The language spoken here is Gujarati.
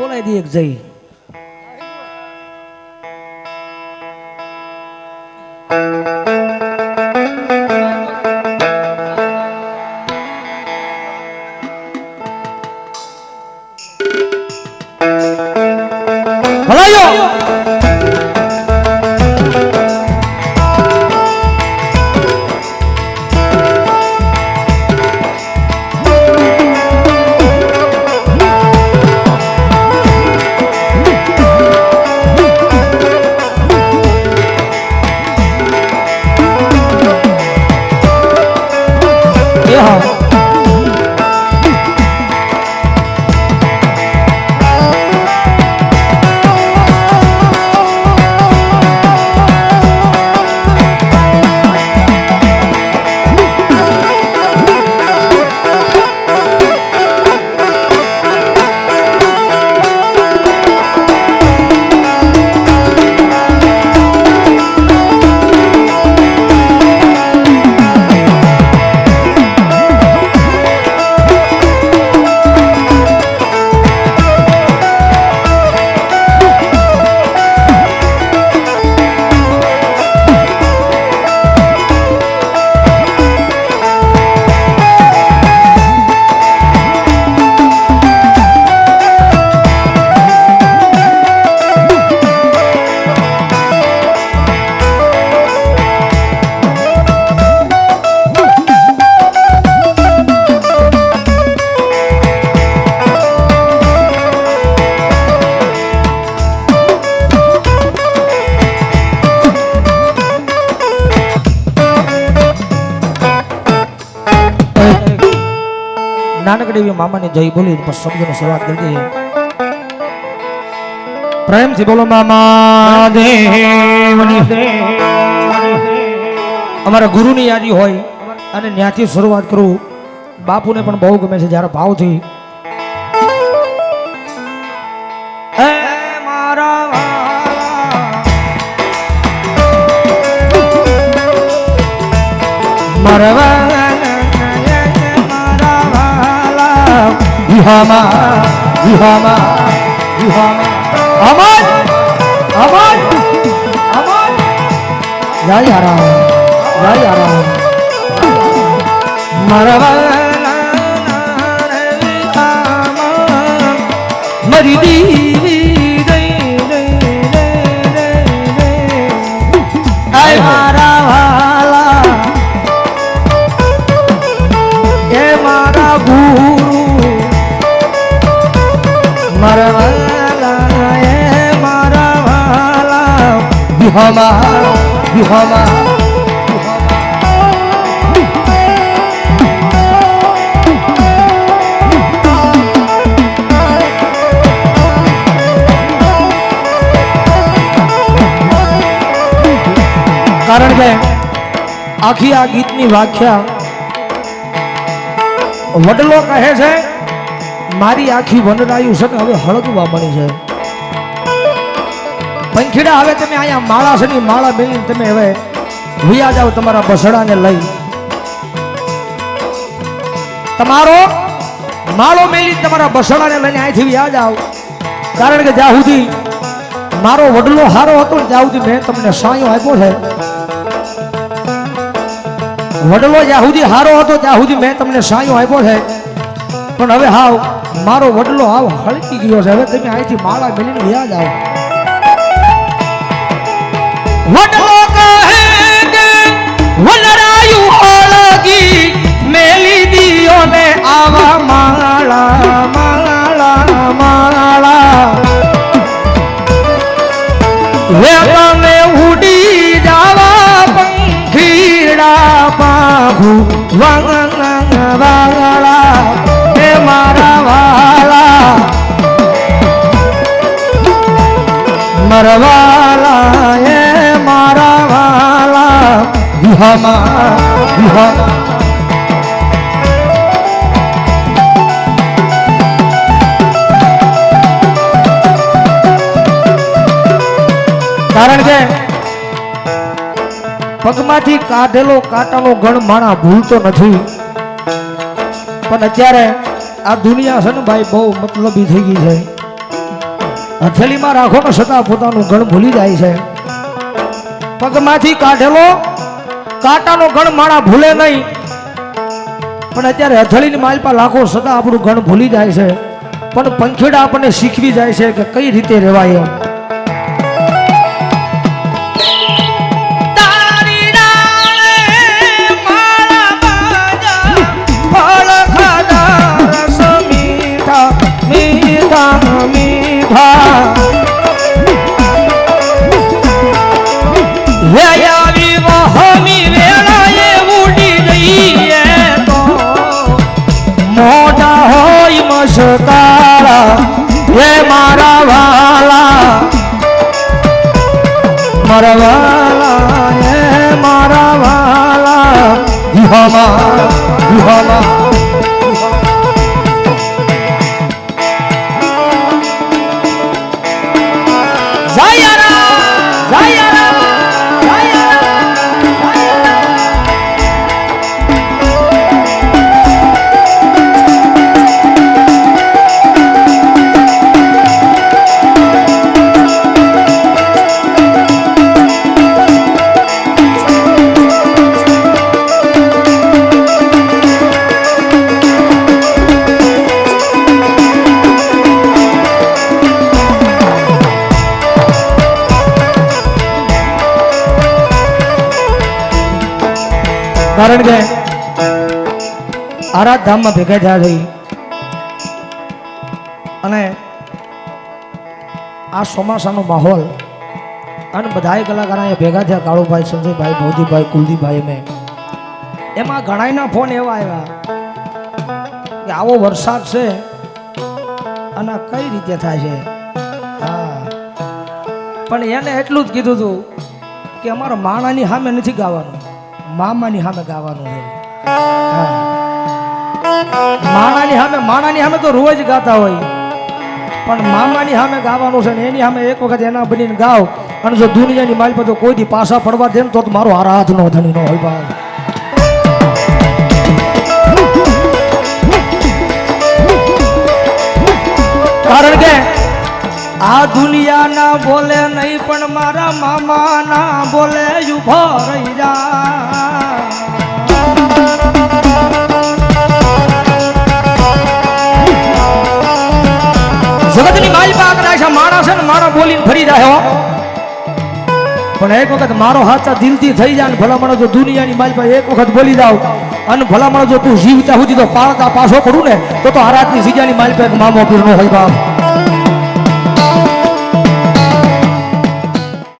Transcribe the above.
બોલાવી દઈએ એક જઈ નાનકડી એવી મામાની જય બોલી પછી શબ્દની શરૂઆત કરી દઈએ. પ્રેમથી બોલો મામા અમારા ગુરુની યાદી હોય અને ત્યાંથી શરૂઆત કરું. બાપુને પણ બહુ ગમે છે જ્યારે ભાવથી. મારા વિહામાં, વિહામાં, વિહામાં. અમર, અમર, અમર. જય હરામ જય હરામ મરવા મરી દીવી. મારા વાલા વિહમા વિહમા કારણ કે આખી આ ગીતની વ્યાખ્યા વડલો કહે છે, મારી આખી વનરાયું છે ને હવે હળગવા મળી છે પંખીડા હવે તમે અહીંયા માળા ને માળા બેલીને તમે હવે ભૂયા જાઓ તમારા બસડાને લઈ. તમારો માળો મેલી તમારા બસડાને લઈને અહીંથી વ્યા જાઓ. કારણ કે જ્યાં સુધી મારો વડલો હારો હતો ને ત્યાં સુધી મેં તમને સાયો આપ્યો છે. વડલો જ્યાં સુધી હારો હતો ત્યાં સુધી મેં તમને સાયો આપ્યો છે. પણ હવે હાવ મારો વડલો હાવ હળકી ગયો છે. હવે તમે અહીંથી માળા મેલીને વ્યા જાઓ. વડલો કહે મેલી દિયો ને આવા માળા માળા માળા હે ઉડી જાવા પંખીડા હે મારા વાલા મરવાલા કારણ કે પગમાંથી કાઢેલો કાંટાનો ગણ માણા ભૂલતો નથી. પણ અત્યારે આ દુનિયા છે ને ભાઈ, બહુ મતલબી થઈ ગઈ છે. હથેલીમાં રાખો ને છતાં પોતાનું ગણ ભૂલી જાય છે. પગમાંથી કાઢેલો કાંટાનો ગણ માળા ભૂલે નહીં. પણ અત્યારે હથેળીની માલપા લાખો સદા આપણું ગણ ભૂલી જાય છે. પણ પંખીડા આપણને શીખવી જાય છે કે કઈ રીતે રહેવાય એમ. માળા હે મારા વાલા મારા વાલા હે મારા વાલા વિહામાં વિહામાં જાયારા કારણ કે આરાધ ધામમાં ભેગા થયા થઈ. અને આ ચોમાસાનો માહોલ અને બધાય કલાકાર અહીંયા ભેગા થયા, કાળુભાઈ, સંજયભાઈ ભવજીભાઈ કુલદીપભાઈ મેં એમાં ઘણાયના ફોન એવા આવ્યા કે આવો વરસાદ છે અને કઈ રીતે થાય છે? હા. પણ એને એટલું જ કીધું હતું કે અમારા માણાની સામે નથી ગાવાનું. મામાની સામે ગાવાનું હોય. માણાની સામે માણાની સામે તો રોજ ગાતા હોય. પણ મામાની સામે ગાવાનું છે ને એની સામે એક વખત એના બનીને ગાવ. અને જો દુનિયાની માલ પર કોઈ દી પાછા પડવા દે ને તો મારો આરાધ નો ધણી નો હોય બાપ કારણ કે આ દુનિયા ના બોલે નહીં પણ મારા મામા ના બોલે ઊભો રહી જા છે ને બોલીને ફરી જાય પણ એક વખત મારો હાચા દિલથી થઈ જાય ને ભલામણ જો દુનિયાની માલ પાસે એક વખત બોલી જાવ અને ભલામણ જો તું જીવતા સુધી તો પાળતા પાછો કરું ને, તો તો આરાતની સીજાની માલ પર એક મામો પીર નો હોય બાપ.